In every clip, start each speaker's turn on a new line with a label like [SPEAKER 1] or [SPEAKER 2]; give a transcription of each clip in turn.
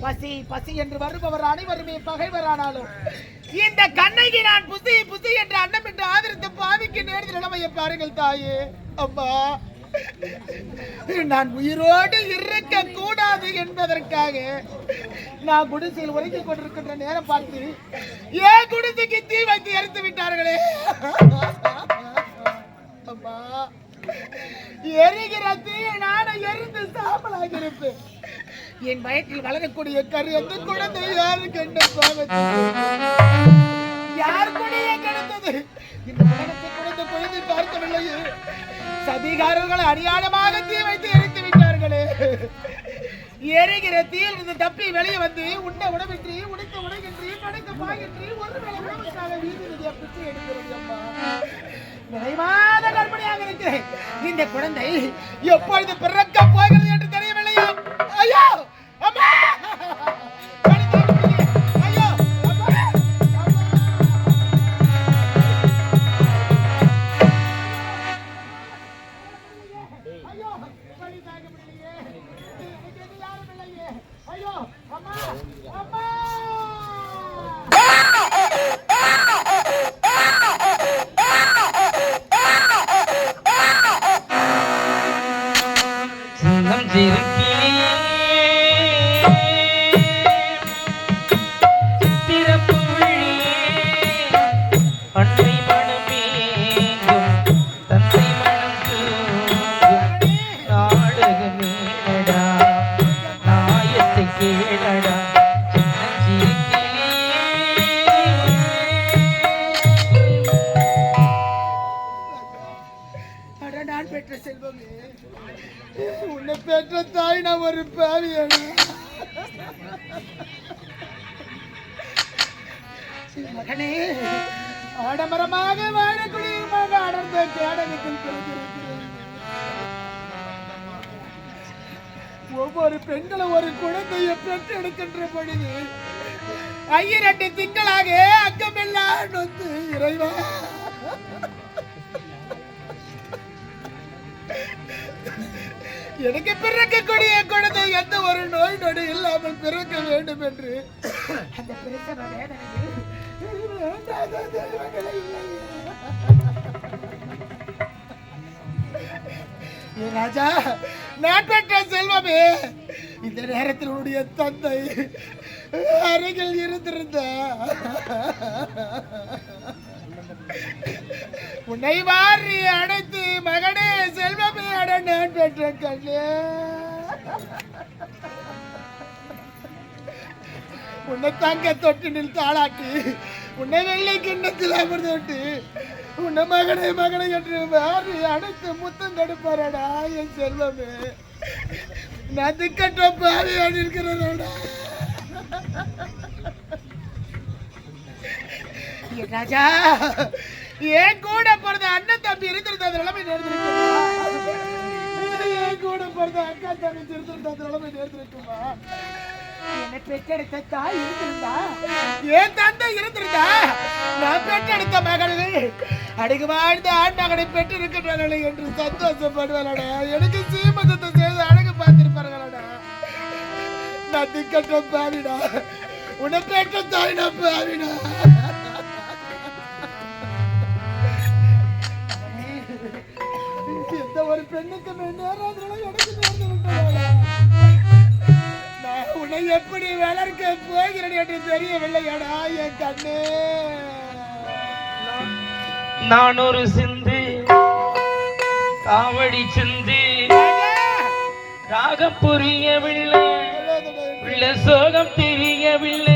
[SPEAKER 1] பசி பசி என்று வருபவர் அனைவருமே பகைவரானாலும். இந்த கண்ணகி நான் புசி புசி என்று அன்னம் என்று ஆதரித்து பாவிக்கு நேர்ந்த நிலைமையை பாருங்கள் தாயே. அம்மா நான் உயிரோடு இருக்க கூடாது என்பதற்காக நான் குடிசையில் உறங்கிக் கொண்டிருக்கின்ற நேரம் பார்த்து ஏன் குடிசைக்கு தீ வைத்து எரித்து விட்டார்களே? அம்மா எரிகிற தீய நானும் எரிந்து சாம்பலாக இருப்பேன். என் வயிற்றில் வளரக்கூடிய கரு எந்த குழந்தை யாருக்கு என்ன யார் கூட கிடைத்தது? இந்த உலகத்தை குழந்த குழந்தை பார்க்கவில்லையே சதிகாரர்கள் அடியாளமாக தீ வைத்து எரித்து விட்டார்களே. எரிகிற தீயில் இருந்து தப்பி வெளியே வந்து உண்ட உடம்பின்றி உடைத்த உடைகின்றி படைத்த பாயின்றி ஒரு வேளை வீதியிலே பிச்சை எடுக்கிறது அம்மா. நிறைவாத கற்பனையாக இருக்கிறேன். இந்த குழந்தை எப்பொழுது பிறக்க போகிறது என்று ஒவ்வொரு பெண்களும் ஒரு குழந்தையை பெற்றெடுக்கின்ற பொழுது ஐயிரண்டு திங்களாக அக்கமெல்லாம் நொந்து இறைவா. எனக்கு பிறக்கக்கூடிய குழந்தை எந்த ஒரு நோய் நொடி இல்லாமல் பிறக்க வேண்டும் என்று. அந்த ராஜா நான் செல்வமே இந்த நேரத்தில் உன்னுடைய தந்தை அருகில் இருந்திருந்தா உன்னை வாரி அடைத்து மகனே செல்வமே அட நாட்டற்ற கண்ணே. உன்னை தங்க தொட்டினில் தாளாட்டி உன்னை வெள்ளை கிண்ணத்தில் அமர்ந்து உன்னை மகனை மகனை என்று அடுத்து அடைத்து முத்தம் கொடுப்பாரடா என் செல்வமே. நான் திக்கட்ட பாவியா இருக்கிறேன்டா ராஜா ஏன் கூட பிறந்த அண்ணன் தம்பி இருந்திருந்த அந்த நிலைமை நேர்ந்திருக்குமா? ஏன் கூட பிறந்த அக்கா தம்பி இருந்திருந்த அந்த நிலைமை நேர்ந்திருக்குமா? என்னை பெற்றெடுத்த தாய் இருந்திருந்தா? என் தந்தை இருந்திருந்தா? நான் பெற்றெடுத்த மகள் அடிக்கு வாழ்ந்து ஆண் மகனை பெற்றிருக்கிறார்களே என்று சந்தோஷப்படுவாளடா எனக்கு சீமந்தத்தை செய்து அழகு பார்த்திருப்பார்களடா. நான் திக்கற்ற பாவிடா. உனக்கேற்ற பெற்ற தாய் நான் பாவிடா. எந்த ஒரு பெண்ணுக்கு நேரம் எனக்கு நான் உன்னை எப்படி வளர்க்க போகிறேன் என்று தெரியவில்லையாடா என் கண்ணே.
[SPEAKER 2] நான் ஒரு சிந்து காவடி சிந்து. ராகம் புரியவில்லை உள்ள சோகம் தெரியவில்லை.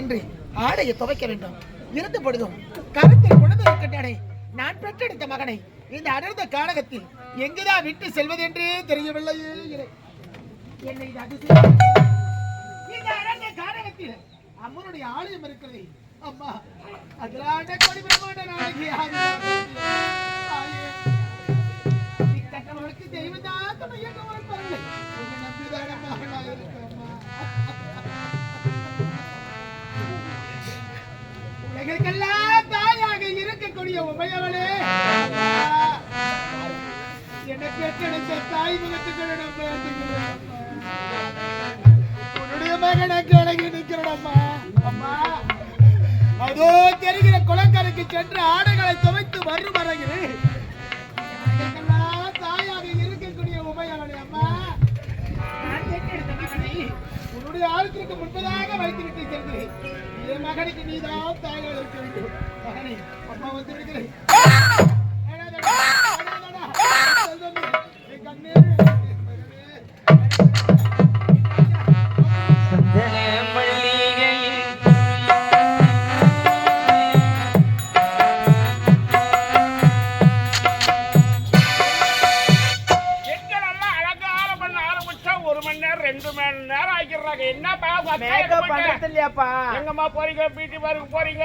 [SPEAKER 1] சென்று ஆடையை துவைக்க வேண்டும். இருந்து பொழுதும் கருத்தில் குழந்தை நான் பெற்றெடுத்த மகனை இந்த அடர்ந்த காலகத்தில் எங்குதான் விட்டு செல்வது என்றே தெரியவில்லை. என்னை இந்த அடர்ந்த அம்மனுடைய ஆலயம் இருக்கிறது. அம்மா அதிலாண்ட கொடி பிரமாண்ட நாளைக்கு எங்களுக்கெல்லாம் தாயாக இருக்கக்கூடிய உமையவளே. என்னை பெற்றெடுத்த தாய் முகத்துக்கு நான் உன்னுடைய மகனை கிழங்கி நிற்கிறோம்மா அம்மா. அதோ தெரிகிற குளக்கரைக்கு சென்று ஆடைகளை துவைத்து வரும் வரையில் தாயாக இருக்கக்கூடிய உமையவளே அம்மா. நான் உன்னுடைய ஆளுக்கு முன்பதாக வைத்து விட்டு செல்கிறேன் என் மகனுக்கு நீதான் தாயாக இருக்க வேண்டும் மகனே
[SPEAKER 3] மணி நேரம் ரெண்டு மணி நேரம் ஆக்கிடுறாங்க என்னப்பா
[SPEAKER 4] மேக்கப்? பண்றது இல்லையாப்பா?
[SPEAKER 3] எங்கம்மா போறீங்க? பியூட்டி பார்க்கு போறீங்க?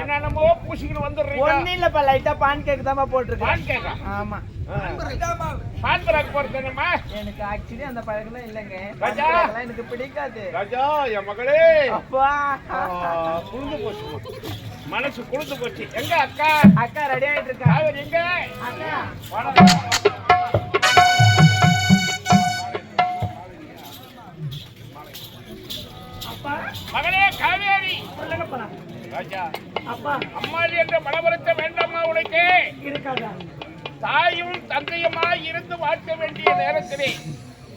[SPEAKER 3] என்னென்னமோ பூசிக்கிட்டு வந்துடுறீங்க.
[SPEAKER 4] ஒண்ணு இல்லப்பா லைட்டா பான் கேக் தான்ப்பா போட்டிருக்கேன்.
[SPEAKER 3] பான் கேக்கா
[SPEAKER 4] ஆமா.
[SPEAKER 3] பான் பராக்கு போறது என்னம்மா
[SPEAKER 4] எனக்கு ஆக்சுவலி அந்த பழக்கம் இல்லைங்க.
[SPEAKER 3] ராஜா.
[SPEAKER 4] அதெல்லாம் எனக்கு பிடிக்காது.
[SPEAKER 3] ராஜா என் மகளே!
[SPEAKER 4] அப்பா!
[SPEAKER 3] குளிர்ந்து போச்சு மனசு குளிர்ந்து போச்சு. எங்க அக்கா?
[SPEAKER 4] அக்கா ரெடி ஆயிட்டு இருக்கா?
[SPEAKER 3] காவேரி எங்க?
[SPEAKER 4] அக்கா!
[SPEAKER 3] வாடா. மகளே காவேரி. ராஜா
[SPEAKER 4] அப்பா.
[SPEAKER 3] அம்மாள் என்ற மனவருத்த வேண்டாமா உனக்கு?
[SPEAKER 4] இருக்காதா?
[SPEAKER 3] தாயும் தந்தையுமாய் இருந்து வாழ்க்க வேண்டிய நேரத்திலே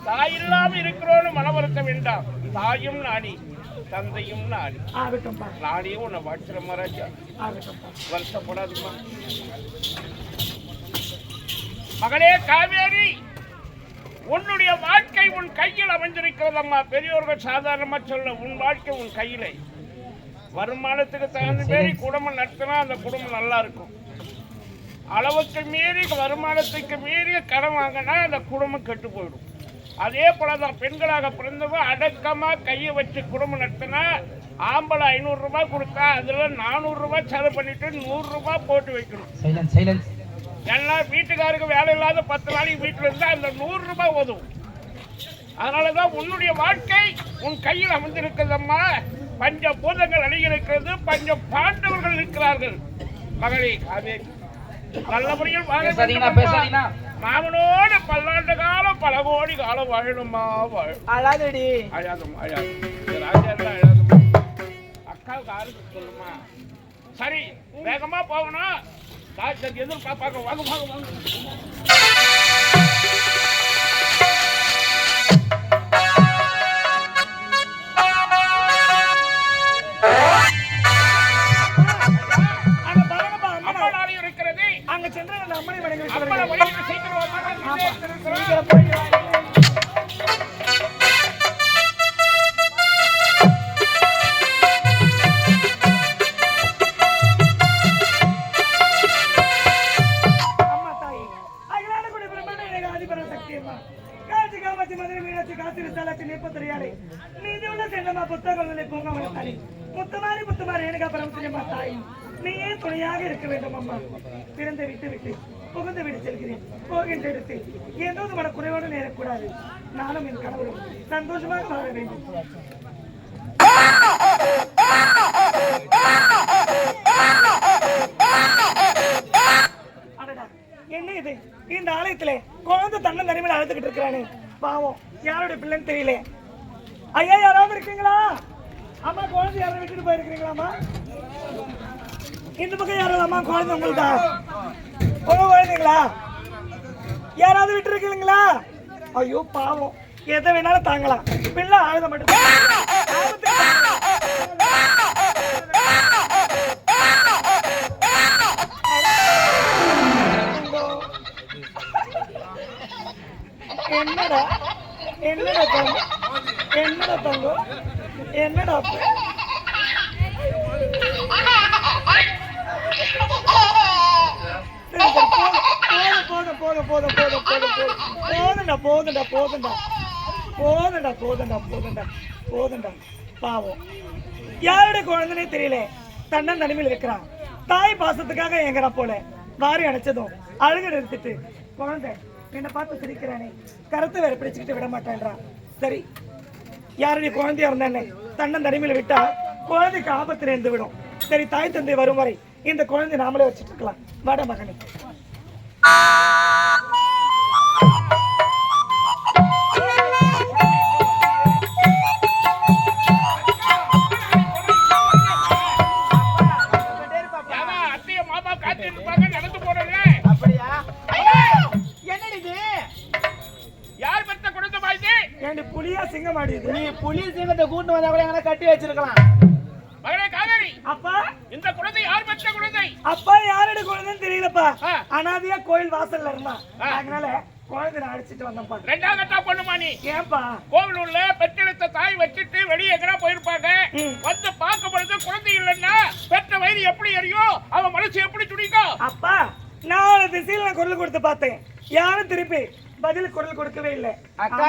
[SPEAKER 3] தாய் இல்லாம இருக்கிறோன்னு மனவருத்த வேண்டாம். தாயும் நாணி தந்தையும்
[SPEAKER 4] ஆகட்டும்பா
[SPEAKER 3] நானே உன்னை வாழ்த்துறமா ராஜா.
[SPEAKER 4] ஆகட்டும்பா
[SPEAKER 3] வருத்தப்படாதுமா மகளே காவேரி. உன்னுடைய வாழ்க்கை உன் கையில் அமைஞ்சிருக்கிறதம்மா பெரியோர்கள் சாதாரணமா சொல்ல உன் வாழ்க்கை உன் கையிலே. வருமானத்துக்கு தகுந்த மாரி குடும்பம் நடத்தினா அந்த குடும்பம் நல்லா இருக்கும். அளவுக்கு மீறி வருமானத்துக்கு மீறி கடன் வாங்கினா அந்த குடும்பம் கெட்டு போயிடும். அதே போல தான் பெண்களாக பிறந்தவங்க அடக்கமா கையை வச்சு குடும்பம் நடத்தினா ஆம்பளை ஐநூறு ரூபாய் கொடுத்தா அதுல நானூறு ரூபாய் செலவு பண்ணிட்டு நூறு ரூபாய் போட்டு வைக்கணும்.
[SPEAKER 2] சைலன்ஸ் சைலன்ஸ்
[SPEAKER 3] எல்லாம் வீட்டுக்காருக்கு வேலை இல்லாத பத்து நாளைக்கு வீட்டில் இருந்தா அந்த நூறு ரூபாய் உதவும் அதனாலதான் உன்னுடைய வாழ்க்கை உன் கையில் அமைந்திருக்கிறதம்மா. பஞ்ச பூதங்கள் அணியிருக்கிறது பஞ்ச பாண்டவர்கள் இருக்கிறார்கள். மகளே காவேரி நல்ல முறையில். மாமனோடு பல்லாண்டு காலம் பல கோடி காலம் வாழணுமா வாழ.
[SPEAKER 4] அழாதடி.
[SPEAKER 3] அழாதம்மா அழாது அக்காவுக்கு ஆறுக்கு சொல்லுமா. சரி வேகமா போகணும். டாக்டர் எதிர்பார்ப்பாங்க வாங்க வாங்க வாங்க.
[SPEAKER 4] அங்க சென்று அம்மனை வணங்கி
[SPEAKER 3] அம்மனை வழியில் சீக்கிரம்
[SPEAKER 4] காமாட்சி மதுரை மீனாட்சி காசி விசாலாட்சி நெப்பத்திரியாளே. நீதியுள்ள செல்லம்மா புத்தகங்களை பூங்காவனத்தாளே. முத்துமாரி முத்துமாரி எனக்கு அப்புறம் செய்யம்மா தாயே. நீயே துணையாக இருக்க வேண்டும் அம்மா பிறந்து விட்டு விட்டு புகுந்து விட்டு செல்கிறேன் போகின்ற இடத்தில் ஏதோ மன குறைவோடு நேரக்கூடாது நானும் என் கணவரும் சந்தோஷமாக வாழ வேண்டும் அடடா, என்ன இது இந்த ஆலயத்திலே குழந்தை தன்னை தனிமையில் அழுதுகிட்டு இருக்கிறானே பாவம். யாருடைய பிள்ளைன்னு தெரியல. ஐயா யாராவது இருக்கீங்களா? அம்மா குழந்தை யாரும் விட்டுட்டு போயிருக்கீங்களாம்மா இந்த பக்கம் யாராவது அம்மா குழந்தை உங்களுக்கா உங்க குழந்தைங்களா? யாராவது விட்டுருக்கீங்களா? ஐயோ பாவம். எதை வேணாலும் தாங்கலாம். பிள்ளை ஆயுதம் மட்டும் என்னடா? என்னடா தங்கம்? என்னடா தங்கம்? என்னடா அப்ப? சரி, சரி, போதும், போதும், போதும், போதும், போதும், போதும், போதும்டா, போதும்டா, போதும்டா. போதும்டா, போதும்டா, போதும்டா, போதும்டா. பாவம். யாருடைய குழந்தைனே தெரியல. தன்னன் தனிமையில் இருக்கிறான். தாய் பாசத்துக்காக எங்கடா போல. வாரி அணைச்சதும் அழுக நிறுத்திட்டு குழந்தை என்னை பார்த்து சிரிக்கிறானே. கருத்து வேற பிடிச்சுக்கிட்டு விட மாட்டேன்றான் சரி யாருடைய குழந்தையா இருந்தானே? தன்னன் தனிமையில் விட்டா குழந்தைக்கு ஆபத்து நேர்ந்து விடும். சரி தாய் தந்தை வரும் வரை இந்த குழந்தை நாமளே வச்சுட்டு இருக்கலாம். வாட மகனே. சிங்கம் ஆடியது
[SPEAKER 5] நீ புலி சிங்கத்தை கூட்டு வந்தா கூட எங்கன்னா கட்டி வச்சிருக்கலாம்.
[SPEAKER 3] மகளே காவேரி
[SPEAKER 4] அப்பா.
[SPEAKER 3] இந்த குழந்தை யார் பெற்ற குழந்தை?
[SPEAKER 4] அப்பா யாரோட குழந்தைன்னு தெரியலப்பா. அனாதையா கோயில் வாசல்ல இருந்தான்.
[SPEAKER 3] ஆ.
[SPEAKER 4] அதனால குழந்தை நான் அடிச்சிட்டு வந்தேன்ப்பா.
[SPEAKER 3] ரெண்டாம் கட்டா பொண்ணுமா நீ?
[SPEAKER 4] ஏன்பா?
[SPEAKER 3] கோவிலூர்ல பெற்றெடுத்த தாய் வச்சுட்டு வெளியே எங்கடா போயிருப்பாங்க. வந்து பார்க்கும் பொழுது குழந்தை இல்லைன்னா பெற்ற வயிறு எப்படி எரியும்? அவன் மனசு எப்படி துடிக்கும்?
[SPEAKER 4] அப்பா நாலு திசையில நான் குரல் கொடுத்து பார்த்தேன். யாரும் திருப்பி பதில் குரல் கொடுக்கவே இல்லை.
[SPEAKER 5] அக்கா.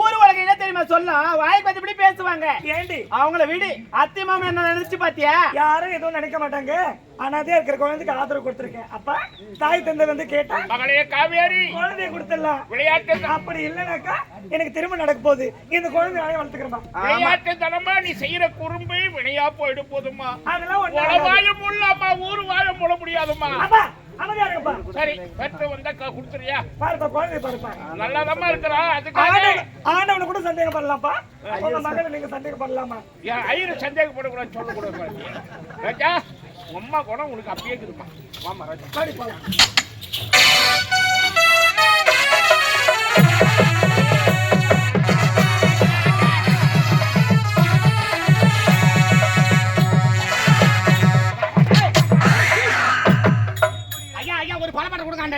[SPEAKER 5] ஊர் உலகம் என்ன தெரியுமா சொல்லலாம் வாய் பத்தி பேசுவாங்க.
[SPEAKER 4] ஏண்டி?
[SPEAKER 5] அவங்கள விடு. அத்தி மாமா என்ன நினைச்சு பாத்தியா?
[SPEAKER 4] யாரும் எதுவும் நினைக்க மாட்டாங்க. அனாதையா இருக்கிற குழந்தைக்கு ஆதரவு கொடுத்துருக்கேன். அப்பா தாய் தந்தை வந்து கேட்டா
[SPEAKER 3] மகளே காவேரி.
[SPEAKER 4] குழந்தைய கொடுத்துடலாம்.
[SPEAKER 3] விளையாட்டு
[SPEAKER 4] அப்படி இல்லைனாக்கா எனக்கு திரும்ப நடக்க போகுது. இந்த குழந்தை நானே வளர்த்துக்கிறேன்
[SPEAKER 3] விளையாட்டு தனமா நீ செய்யற குறும்பு வினையா போயிடு போதுமா
[SPEAKER 4] அதெல்லாம்.
[SPEAKER 3] உளவாயம் முள்ளம்மா ஊரு முடியாதும்மா.
[SPEAKER 4] அப்பா அமைதியா
[SPEAKER 3] சரி பெற்று வந்தா கொடுத்துறியா?
[SPEAKER 4] பாருப்பா குழந்தைய பாருப்பா.
[SPEAKER 3] நல்லாதம்மா இருக்கிறா அதுக்காக.
[SPEAKER 4] ஆண்டவன் கூட சந்தேகம் பண்ணலாம்ப்பா உங்க மகளை நீங்க சந்தேகம் பண்ணலாமா
[SPEAKER 3] என் ஐயரு சந்தேகப்படக்கூடாது சொல்லக்கூடாது ராஜா உங்க அம்மா குணம் உனக்கு அப்படியே இருக்குதுமா வாமா ராஜா.
[SPEAKER 4] போலாம்.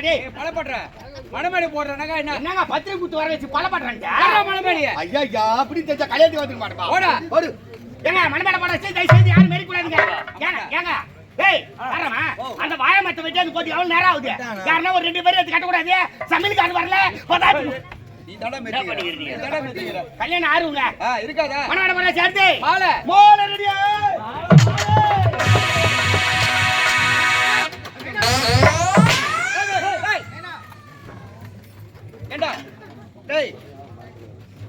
[SPEAKER 5] பழப்பட்டை கொடுக்காண்டாடி
[SPEAKER 6] பழப்படுற. மணமேடை போடுறனாக்கா என்ன?
[SPEAKER 5] என்னங்க பத்திரி குத்து வர வச்சு
[SPEAKER 6] மணமேடைய
[SPEAKER 5] ஐயா ஐயா அப்படி தெரிஞ்ச கல்யாணத்துக்கு. ஒரு ஏங்க மண்மேட போட வச்சு தயவு செய்து யாரும் மெரி கூடாதுங்க ஏங்க ஏங்க. ஏய் வரமா அந்த வாழை மரத்தை வெட்டி அது போட்டு எவ்வளவு நேரம் ஆகுது? யாருன்னா ஒரு ரெண்டு பேரும் சமையலுக்கு அது வரல.
[SPEAKER 6] தடை மெத்திக்கிற.
[SPEAKER 5] கல்யாணம் ஆறுங்க.
[SPEAKER 6] இருக்காதா?
[SPEAKER 5] மண்மேட சேர்த்து.
[SPEAKER 6] மோல.
[SPEAKER 5] ரெடியா?
[SPEAKER 6] ஏண்டா? டேய்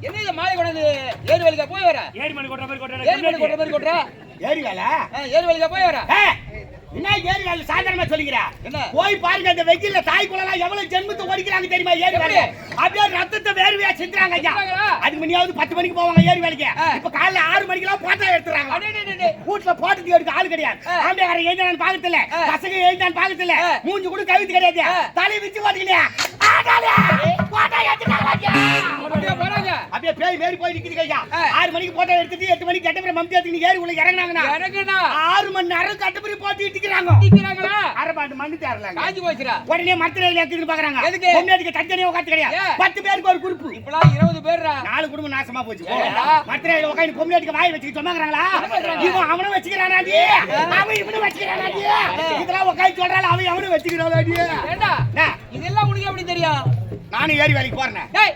[SPEAKER 6] என்ன இது மாலை கொண்டாந்து ஏறு வலிக்கா போய் வர.
[SPEAKER 3] மணி கொட்ட மாதிரி
[SPEAKER 6] ஏறு வலி கொட்ட மாதிரி கொட்டுற.
[SPEAKER 5] ஏறி வேலை?
[SPEAKER 6] ஏறு வலிக்கா போய் வர.
[SPEAKER 5] என்ன ஏறி வேலை? சாதாரணமா சொல்லிக்கிறா.
[SPEAKER 6] என்ன?
[SPEAKER 5] போய் பாருங்க அந்த வெயில்ல தாய் எவ்வளவு ஜென்மத்தை ஒடிக்கிறாங்க தெரியுமா? ஏறி வேலை அப்படியே ரத்தத்தை வேர்வையா சிந்துறாங்க ஐயா? அதுக்கு முன்னாடி பத்து மணிக்கு போவாங்க ஏறி வேலைக்கு. இப்ப காலைல ஆறு மணிக்கெல்லாம் போட்டோ எடுத்துறாங்க. வீட்டுல போட்டோ எடுக்க ஆள் கிடையாது.
[SPEAKER 6] ஆ.
[SPEAKER 5] ஆம்பியாக்காரன் எழுந்தான்னு பாக்கத்துல. பசங்க எழுந்தான்னு பாக்கத்துல. மூஞ்சி கூட கவித்து கிடையாது.
[SPEAKER 6] ஆ.
[SPEAKER 5] தலை வச்சு பாத்துக்கலையா
[SPEAKER 6] அப்படியே போறாங்க
[SPEAKER 5] அப்படியே பேய் மேரி போய் நிக்குது ஐயா. ஆறு மணிக்கு போட்டோ எடுத்துட்டு எட்டு மணிக்கு கட்டப்படி மம்தி எடுத்து ஏறி உள்ள இறங்குனாங்கன்னா
[SPEAKER 6] எனக்குண்ணா
[SPEAKER 5] ஆறு மணி நேரம் கட்டப்படி போட்டு இட்டுக்கிறாங்க
[SPEAKER 6] நிக்கிறாங்களா
[SPEAKER 5] அரை பாட்டு மண்ணு தேரலாங்க.
[SPEAKER 6] காஞ்சி போச்சுடா.
[SPEAKER 5] உடனே மரத்துல எடுத்துட்டு பாக்குறாங்க.
[SPEAKER 6] எதுக்கு?
[SPEAKER 5] பொண்ணு தனித்தனியா உட்காந்து கிடையாது? பத்து பேருக்கு ஒரு குரூப்
[SPEAKER 6] இப்பலாம் இருபது பேர்ரா?
[SPEAKER 5] நாலு குடும்பம் நாசமா போச்சு? மரத்துல உட்காந்து பொம்மையாட்டுக்கு வாய் வச்சுட்டு சொன்னாங்கறாங்களா இவன் அவனும் வச்சுக்கிறானாடி அவன் இவனும் வச்சுக்கிறானாடி இதெல்லாம் உட்காந்து சொல்றாள்? அவன் அவனும் அண்ணா,
[SPEAKER 6] இதெல்லாம் உனக்கு எப்படி தெரியும்?
[SPEAKER 5] நானும் ஏறி வேலைக்கு போறேன்
[SPEAKER 6] டேய்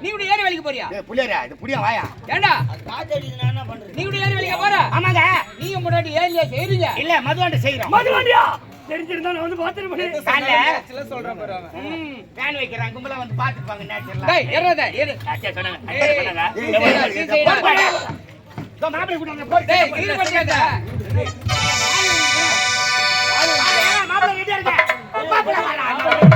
[SPEAKER 6] நீ கூட ஏறு வேலைக்கு போறியா
[SPEAKER 5] புள்ளியாரா இது புளியா வாயா
[SPEAKER 6] ஏண்டா நீ கூட ஏறு வேலைக்கு போற
[SPEAKER 5] ஆமாங்க
[SPEAKER 6] நீங்க முன்னாடி ஏறியா செய்றீங்க
[SPEAKER 5] இல்ல மதுவாண்ட செய்யறோம்
[SPEAKER 4] மது வண்டியா தெரிஞ்சிருந்தா நான் வந்து பாத்துட்டு
[SPEAKER 5] காலைல
[SPEAKER 6] சில சொல்றேன் பாரு அவன்.
[SPEAKER 5] ம், வேன் வைக்கிறாங்க கும்பலா வந்து பாத்துப்பாங்க நேச்சுரலா
[SPEAKER 6] டேய் ஏறாத ஏறு
[SPEAKER 5] ஆச்சா சொன்னாங்க சொன்னாங்க. இதோ ரெடியா இருக்க. மாப்பிள்ளை வாடா.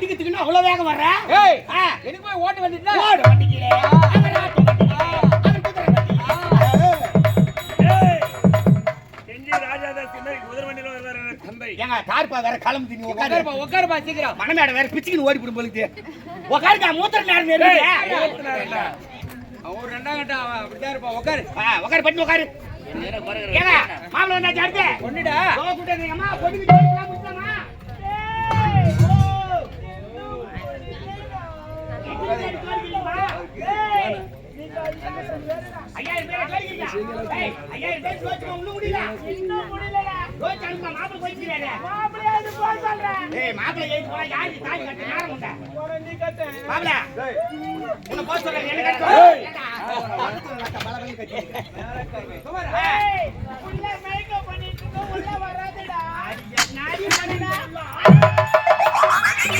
[SPEAKER 5] அடிக்கிறதுக்குன்னு அவ்வளவு வேகம் வர்ற?
[SPEAKER 6] எனக்கு போய் ஓட்ட வந்துட்டா?
[SPEAKER 5] ஓடு வண்டிக்கு. அவர் ஆட்டு வண்டிக்கு. அவர் குதிரை வண்டிக்கு.
[SPEAKER 4] செஞ்சி ராஜாதாஸ் என்ன
[SPEAKER 7] சரி
[SPEAKER 5] ஏங்க தார்ப்பா வேற நீ உட்காரு
[SPEAKER 6] உட்காருப்பா உட்காருப்பா சீக்கிரம்.
[SPEAKER 5] மனமேட வேற பிச்சுக்கின்னு ஓடி போடும் போலுக்கு உட்காருக்கா மூத்திர நேரம்
[SPEAKER 6] ஒரு ரெண்டாம் அவன் அப்படிதான் இருப்பான். உட்காரு
[SPEAKER 5] பண்ணி உட்காரு ஏங்க மாப்பிள்ள வந்தாச்சு அடுத்து.
[SPEAKER 1] உள்ள மேக்கப் பண்ணிட்டு உள்ள
[SPEAKER 5] நாடி